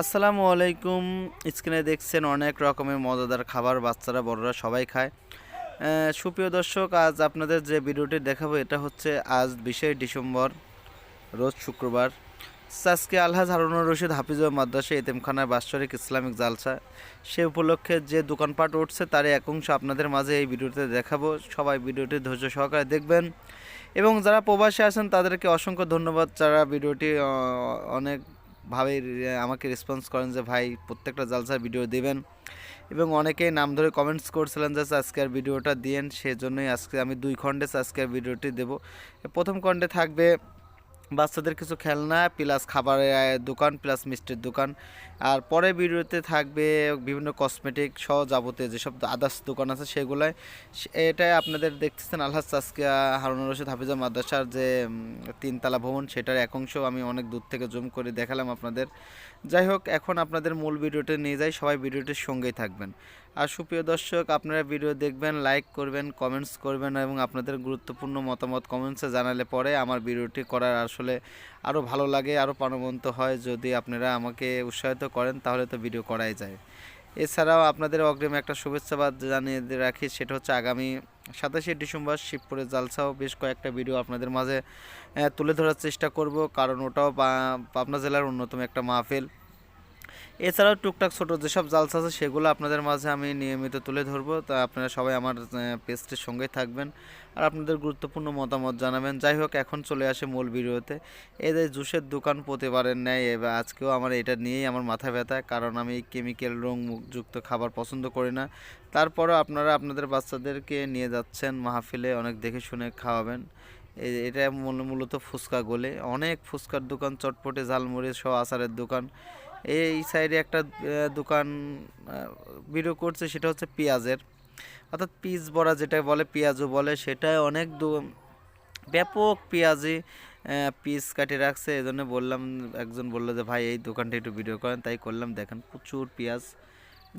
আসসালামু আলাইকুম। স্ক্রিনে দেখছেন অনেক রকমের মজাদার খাবার বাচ্চারা, বড়রা সবাই খায়। সুপ্রিয় দর্শক, আজ আপনাদের যে ভিডিওটি দেখাবো, এটা হচ্ছে আজ বিশে ডিসেম্বর, রোজ শুক্রবার। আজকে আলহাজ হারুনুর রশিদ হাফিজ মাদ্রাসা এতিমখানায় বাৎসরিক ইসলামিক জালসা। সে উপলক্ষে যে দোকানপাট উঠছে, তারই এক অংশ আপনাদের মাঝে এই ভিডিওতে দেখাবো। সবাই ভিডিওটি ধৈর্য সহকারে দেখবেন। এবং যারা প্রবাসে আছেন, তাদেরকে অসংখ্য ধন্যবাদ। যারা ভিডিওটি অনেক ভাবে আমাকে রেসপন্স করেন যে, ভাই, প্রত্যেকটা জালসার ভিডিও দেবেন। এবং অনেকেই নাম ধরে কমেন্টস করছিলেন যে, আজকের ভিডিওটা দিয়েন, সেজন্যই আজকে আমি দুই খণ্ডে আজকের ভিডিওটি দেব। প্রথম খণ্ডে থাকবে বাচ্চাদের কিছু খেলনা প্লাস খাবারের দোকান প্লাস মিষ্টির দোকান। আর পরে ভিডিওতে থাকবে বিভিন্ন কসমেটিক সহ যাবতীয় যেসব আদার্স দোকান আছে সেগুলোয়। এটাই আপনাদের দেখতেছেন আলহাজ সাসকিয়া হারুনুর রশিদ হাফিজা মাদ্রাসার যে তিনতলা ভবন, সেটার এক অংশ আমি অনেক দূর থেকে জুম করে দেখালাম আপনাদের। যাই হোক, এখন আপনাদের মূল ভিডিওটি নিয়ে যাই, সবাই ভিডিওটির সঙ্গেই থাকবেন। আর সুপ্রিয় দর্শক, আপনারা ভিডিও দেখবেন লাইক করবেন কমেন্টস করবেন এবং আপনাদের গুরুত্বপূর্ণ মতামত কমেন্টসে জানালে পরে আমার ভিডিওটি করার আসলে আরও ভালো লাগে আরও প্রাণবন্ত হয়। যদি আপনারা আমাকে উৎসাহিত করেন, তাহলে তো ভিডিও করাই যায়। এছাড়াও আপনাদের অগ্রিম একটা শুভেচ্ছাবাদ জানিয়ে রাখি, সেটা হচ্ছে আগামী সাতাশে ডিসেম্বর শিবপুরের জালসাও বেশ কয়েকটা ভিডিও আপনাদের মাঝে তুলে ধরার চেষ্টা করব। কারণ ওটাও পাবনা জেলার অন্যতম একটা মাহফিল। এছাড়াও টুকটাক ছোট যেসব জালসা আছে সেগুলো আপনাদের মাঝে আমি নিয়মিত তুলে ধরবো। তা আপনারা সবাই আমার পেজটির সঙ্গে থাকবেন। আর আপনাদের গুরুত্বপূর্ণ মতামত জানাবেন। যাই হোক, এখন চলে আসে মূল ভিডিওতে। এই যে জুসের দোকান প্রতিবারের ন্যায় এবার আজকেও আমার এটা নিয়েই আমার মাথা ব্যথা। কারণ আমি কেমিক্যাল রং যুক্ত খাবার পছন্দ করি না। তারপরও আপনারা আপনাদের বাচ্চাদেরকে নিয়ে যাচ্ছেন মাহফিলে, অনেক দেখে শুনে খাওয়াবেন। এটা মূলত ফুচকা গোলে। অনেক ফুচকার দোকান, চটপটে ঝালমুড়ি সহ আচারের দোকান। এই সাইডে একটা দোকান ভিডিও করছে, সেটা হচ্ছে পেঁয়াজের। অর্থাৎ পিস বড়া যেটা বলে, পেঁয়াজও বলে সেটাই অনেক ব্যাপক পেঁয়াজি পিস কাটে রাখছে। এই জন্য বললাম, একজন বলল যে, ভাই, এই দোকানটা একটু ভিডিও করেন। তাই করলাম। দেখেন, প্রচুর পেঁয়াজ।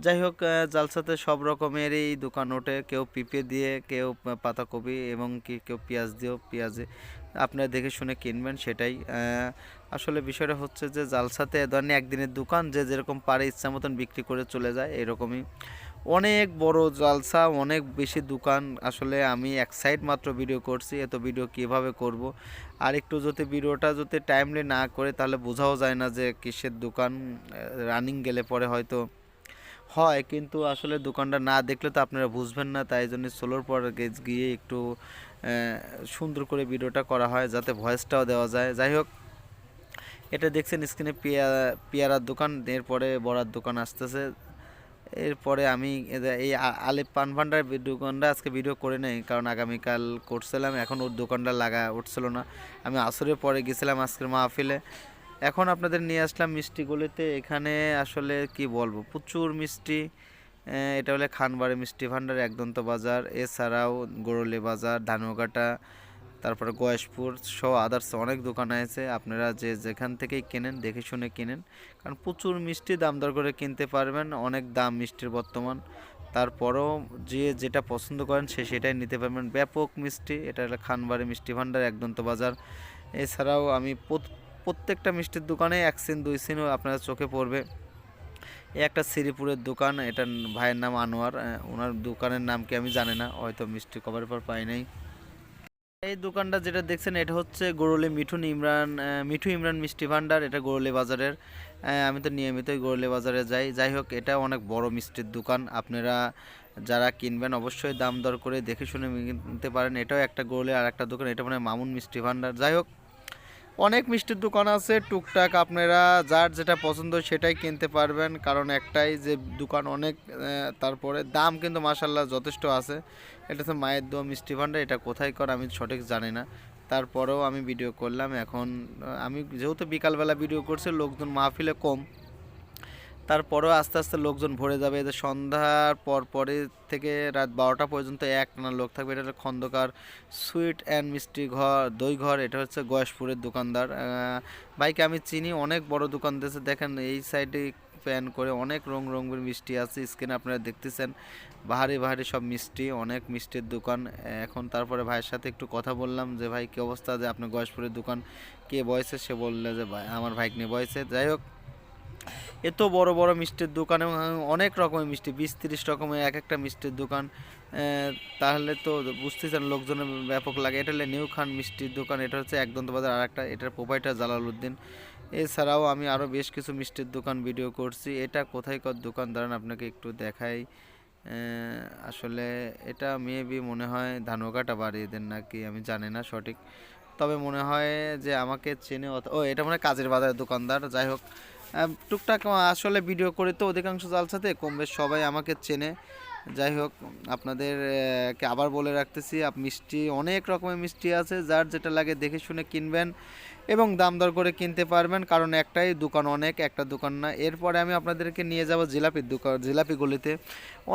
যাই হোক জালসাতে সব রকমেরই দোকান ওঠে। কেউ পিঁপে দিয়ে, কেউ পাতাকপি এবং কি, কেউ পেঁয়াজ দিয়েও পেঁয়াজে আপনারা দেখে শুনে কিনবেন সেটাই। আসলে বিষয়টা হচ্ছে যে জালসাতে এ ধরনের একদিনের দোকান যে যেরকম পারে ইচ্ছা মতন বিক্রি করে চলে যায় এরকমই। অনেক বড় জালসা, অনেক বেশি দোকান। আসলে আমি এক সাইড মাত্র ভিডিও করছি, এত ভিডিও কীভাবে করব? আর একটু যদি ভিডিওটা যদি টাইমলি না করে তাহলে বোঝাও যায় না যে কিসের দোকান রানিং গেলে পরে হয়তো হয়। কিন্তু আসলে দোকানটা না দেখলে তো আপনারা বুঝবেন না, তাই জন্য সোলোর পর গিয়ে একটু সুন্দর করে ভিডিওটা করা হয় যাতে ভয়েসটাও দেওয়া যায়। যাই হোক, এটা দেখছেন স্ক্রিনে পেয়ারা পেয়ারার দোকান, এরপরে বড়ার দোকান আসতেছে। এরপরে আমি এই আলিফ পান ভান্ডার দোকানটা আজকে ভিডিও করে নেই, কারণ আগামীকাল করছিলাম, এখন ওর দোকানটা লাগা, উঠছিল না। আমি আসরের পরে গেছিলাম আজকের মাহফিলে। এখন আপনাদের নিয়ে আসলাম মিষ্টি গলিতে। এখানে আসলে কি বলব, প্রচুর মিষ্টি। এটা হলে খানবাড়ি মিষ্টি ভান্ডার একদন্ত বাজার। এছাড়াও গরলি বাজার ধানুকাটা তারপরে গয়েশপুর সহ আদার্স অনেক দোকান আছে। আপনারা যে যেখান থেকেই কেনেন, দেখে শুনে কেনেন। কারণ প্রচুর মিষ্টি দাম দর করে কিনতে পারবেন, অনেক দাম মিষ্টির বর্তমান। তারপরও যে যেটা পছন্দ করেন, সে সেটাই নিতে পারবেন। ব্যাপক মিষ্টি, এটা হলো খানবাড়ি মিষ্টি ভান্ডার একদন্ত বাজার। এছাড়াও আমি প্রত্যেকটা মিষ্টির দোকানে এক সিন, দুই সিনও আপনারা চোখে পড়বে। এই একটা শ্রীপুরের দোকান এটা ভাইয়ের নাম আনোয়ার। ওনার দোকানের নাম কি আমি জানি না, হয়তো মিষ্টি কভারের পর পাই নাই। এই দোকানটা যেটা দেখছেন, এটা হচ্ছে গরুলি মিঠুন ইমরান মিঠু ইমরান মিষ্টি ভান্ডার, এটা গরুলি বাজারের। আমি তো নিয়মিতই গরুলি বাজারে যাই। যাই হোক, এটা অনেক বড় মিষ্টির দোকান। আপনারা যারা কিনবেন, অবশ্যই দাম দর করে দেখে শুনে কিনতে পারেন। এটাও একটা গরুলি আর একটা দোকান, এটা মানে মামুন মিষ্টি ভান্ডার। যাই হোক অনেক মিষ্টির দোকান আছে, টুকটাক আপনারা যার যেটা পছন্দ সেটাই কিনতে পারবেন। কারণ একটাই যে দোকান অনেক তারপরে দাম কিন্তু মাসাল্লাহ যথেষ্ট আছে। এটা তো মায়ের দোয়া মিষ্টি ভাণ্ডার, এটা কোথায় কর আমি সঠিক জানি না। তারপরেও আমি ভিডিও করলাম, এখন আমি যেহেতু বিকালবেলা ভিডিও করছি, লোকজন মাহফিলে কম। তারপরেও আস্তে আস্তে লোকজন ভরে যাবে। এদের সন্ধ্যার পর পরে থেকে রাত বারোটা পর্যন্ত এক টানা লোক থাকবে। এটা হলো খন্দকার সুইট অ্যান্ড মিষ্টি ঘর, দই ঘর। এটা হচ্ছে গয়েশপুরের দোকানদার। ভাইকে আমি চিনি, অনেক বড় দোকান দিয়েছে। দেখেন এই সাইডে প্যান করে অনেক রং রঙের মিষ্টি আছে। স্ক্রিনে আপনারা দেখতেছেন, বাহারি বাহারি সব মিষ্টি, অনেক মিষ্টির দোকান। এখন তারপরে ভাইয়ের সাথে একটু কথা বললাম যে, ভাই, কী অবস্থা? যে, আপনার গয়েশপুরের দোকান কে বয়সে সে বললে যে, ভাই, আমার ভাইক নিয়ে বয়সে যাই হোক এত বড় বড় মিষ্টির দোকান এবং অনেক রকমের মিষ্টি, বিশ তিরিশ রকমের এক একটা মিষ্টির দোকান। তাহলে তো বুঝতেছেন লোকজনের ব্যাপক লাগে। এটা হলে নিউ খান মিষ্টির দোকান, এটা হচ্ছে একদন্ত বাজার। আর একটা এটার প্রোপাইটার জালালউদ্দিন। এছাড়াও আমি আরও বেশ কিছু মিষ্টির দোকান ভিডিও করছি। এটা কোথায় কর দোকান, দাঁড়ান আপনাকে একটু দেখাই। আসলে এটা মেবি মনে হয় ধানুকাটা বাড়িয়ে দেন নাকি, আমি জানি না সঠিক। তবে মনে হয় যে আমাকে চেনে ও, এটা মনে হয় কাজের বাজারের দোকানদার। যাই হোক টুকটাক আসলে ভিডিও করে তো অধিকাংশ জালসাতে কম বেশ সবাই আমাকে চেনে। যাই হোক আপনাদেরকে আবার বলে রাখতেছি মিষ্টি, অনেক রকমের মিষ্টি আছে, যার যেটা লাগে দেখে শুনে কিনবেন এবং দাম দর করে কিনতে পারবেন। কারণ একটাই দোকান অনেক, একটা দোকান না। এরপরে আমি আপনাদেরকে নিয়ে যাব জিলাপির দোকান জিলাপি গলিতে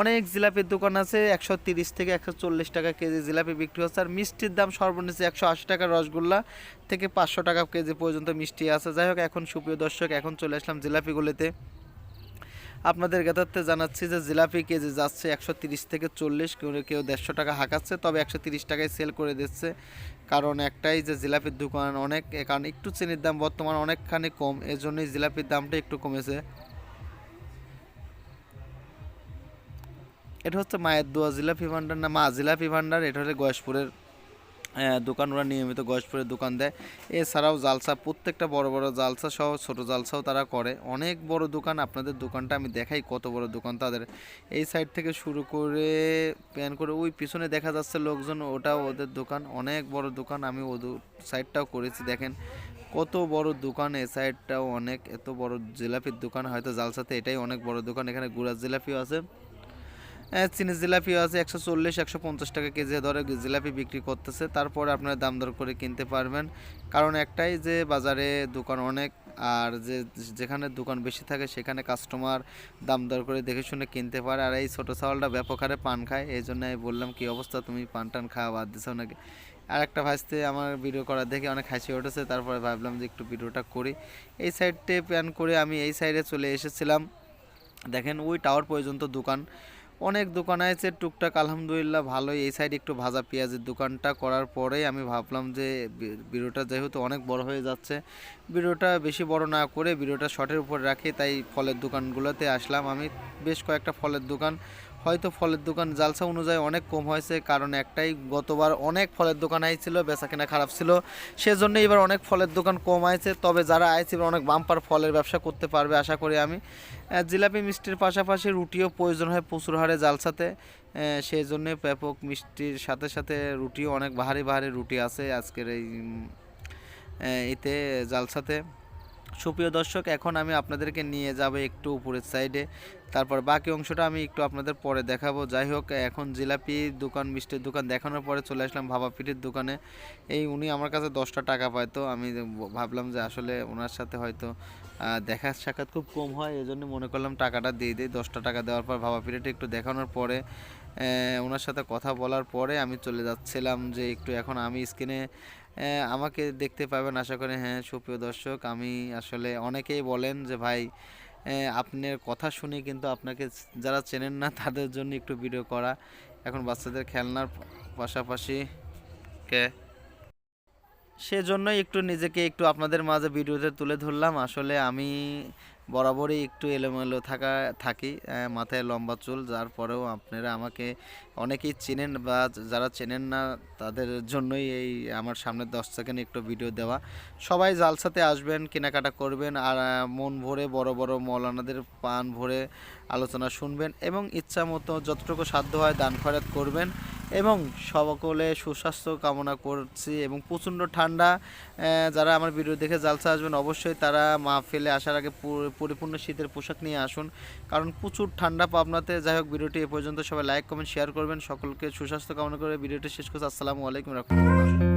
অনেক জিলাপির দোকান আছে, একশো তিরিশ থেকে একশো চল্লিশ টাকা কেজি জিলাপি বিক্রি হচ্ছে। আর মিষ্টির দাম সর্বনিম্ন একশো আশি টাকা রসগোল্লা থেকে পাঁচশো টাকা কেজি পর্যন্ত মিষ্টি আছে। যাই হোক, এখন সুপ্রিয় দর্শক, এখন চলে আসলাম জিলাপি গলিতে আপনাদের জ্ঞাতার্থে জানাচ্ছি যে জিলাপি কেজি যাচ্ছে একশো থেকে চল্লিশ, কেউ কেউ দেড়শো টাকা হাঁকাচ্ছে, তবে একশো টাকায় সেল করে দিচ্ছে। কারণ একটাই যে জিলাপির দোকান অনেক কারণ একটু চিনির দাম বর্তমান অনেকখানি কম এর জন্যই জিলাপির দামটা একটু কমেছে। এটা হচ্ছে মায়ের দোয়া, জিলাপি ভান্ডার না মা, জিলাপি ভান্ডার এটা হচ্ছে গয়েশপুরের দোকান ওরা নিয়মিত গয়েশপুরের দোকান দেয়। এছাড়াও জালসা প্রত্যেকটা বড় বড় জালসা সহ ছোট জালসাও তারা করে। অনেক বড় দোকান আপনাদের দোকানটা আমি দেখাই কত বড় দোকান তাদের। এই সাইড থেকে শুরু করে প্যান করে ওই পিছনে দেখা যাচ্ছে লোকজন ওটাও ওদের দোকান। অনেক বড় দোকান আমি ওদের সাইডটাও করেছি দেখেন। কত বড় দোকান এই সাইডটাও অনেক। এত বড় জিলাপির দোকান হয়তো জালসাতে এটাই অনেক বড় দোকান। এখানে গুড়ার জিলাপিও আছে। হ্যাঁ, চিনি জিলাপিও আছে, একশো চল্লিশ, একশো পঞ্চাশ টাকা কেজি দরে জিলাপি বিক্রি করতেছে। তারপরে আপনারা দাম দর করে কিনতে পারবেন। কারণ একটাই যে বাজারে দোকান অনেক, আর যে যেখানে দোকান বেশি থাকে, সেখানে কাস্টমার দাম দর করে দেখে শুনে কিনতে পারে। আর এই ছোটো চাউলটা ব্যাপক হারে পান খায়, এই জন্য আমি বললাম, কি অবস্থা? তুমি পান টান খাওয়া বাদ দিছো নাকি? আর একটা ভাজতে আমার ভিডিও করা দেখে অনেক হাসি উঠেছে। তারপরে ভাবলাম যে একটু ভিডিওটা করি। এই সাইডটে প্ল্যান করে আমি এই সাইডে চলে এসেছিলাম। দেখেন, ওই টাওয়ার পর্যন্ত দোকান। অনেক দোকান আছে, টুকটাক আলহামদুলিল্লাহ ভালোই। এই সাইড একটু ভাজা পেঁয়াজের দোকানটা করার পরেই আমি ভাবলাম যে ভিডিওটা যেহেতু অনেক বড় হয়ে যাচ্ছে ভিডিওটা বেশি বড় না করে ভিডিওটা শটের উপর রাখি, তাই ফলের দোকানগুলোতে আসলাম। আমি বেশ কয়েকটা ফলের দোকান হয়তো ফলের দোকান জালসা অনুযায়ী অনেক কম হয়েছে, কারণ একটাই গতবার অনেক ফলের দোকান আইছিল, বেচা কেনা খারাপ ছিল। সেজন্য এবার অনেক ফলের দোকান কম আছে তবে যারা আইছে এবার অনেক বাম্পার ফলের ব্যবসা করতে পারবে আশা করি আমি। জিলাপি মিষ্টির পাশাপাশি রুটিও প্রয়োজন হয় প্রচুর হারে জালসাতে। সেই জন্য ব্যাপক মিষ্টির সাথে সাথে রুটিও অনেক ভারী ভারী রুটি আছে আজকের এই এতে জালসাতে। সুপ্রিয় দর্শক, এখন আমি আপনাদেরকে নিয়ে যাব একটু উপরের সাইডে তারপর বাকি অংশটা আমি একটু আপনাদের পরে দেখাবো। যাই হোক, এখন জিলাপি দোকান, মিষ্টির দোকান দেখানোর পরে চলে আসলাম ভাবা পিঠির দোকানে। এই উনি আমার কাছে দশটা টাকা পায়, তো আমি ভাবলাম যে আসলে ওনার সাথে হয়তো দেখা সাক্ষাৎ খুব কম হয় এই জন্য মনে করলাম টাকাটা দিয়ে দিই। দশটা টাকা দেওয়ার পর ভাবা পিরিয়ডটা একটু দেখানোর পরে ওনার সাথে কথা বলার পরে আমি চলে যাচ্ছিলাম যে একটু এখন আমি স্ক্রিনে আমাকে দেখতে পাবেন, আশা করি হ্যাঁ সুপ্রিয় দর্শক। আমি আসলে অনেকেই বলেন যে, ভাই আপনার কথা শুনে কিন্তু আপনাকে যারা চেনেন না, তাদের জন্য একটু ভিডিও করা। এখন বাচ্চাদের খেলনার পাশাপাশি কে? সেজন্যই একটু নিজেকে একটু আপনাদের মাঝে ভিডিওতে তুলে ধরলাম। আসলে আমি বরাবরই একটু এলোমেলো থাকা, থাকি মাথায় লম্বা চুল, যার পরেও আপনারা আমাকে অনেকেই চেনেন বা যারা চেনেন না, তাদের জন্যই এই আমার সামনে দশ সেকেন্ড একটু ভিডিও দেওয়া। সবাই জালসাতে আসবেন, কেনাকাটা করবেন, আর মন ভরে বড় বড় মৌলানাদের পান ভরে আলোচনা শুনবেন এবং ইচ্ছা মতো যতটুকু সাধ্য হয় দান খয়রাত করবেন। এবং সকলে সুস্বাস্থ্য কামনা করছি এবং প্রচণ্ড ঠান্ডা যারা আমার ভিডিও দেখে জালসা আসবেন অবশ্যই তারা মাহফিলে আসার আগে পরিপূর্ণ শীতের পোশাক নিয়ে আসুন। কারণ প্রচুর ঠান্ডা পাবনাতে। যাই হোক, ভিডিওটি এ পর্যন্ত সবাই লাইক কমেন্ট শেয়ার করবেন। সকলকে সুস্বাস্থ্য কামনা করে ভিডিওটি শেষ করছি। আসসালামু আলাইকুম রহমতুল্লাহ।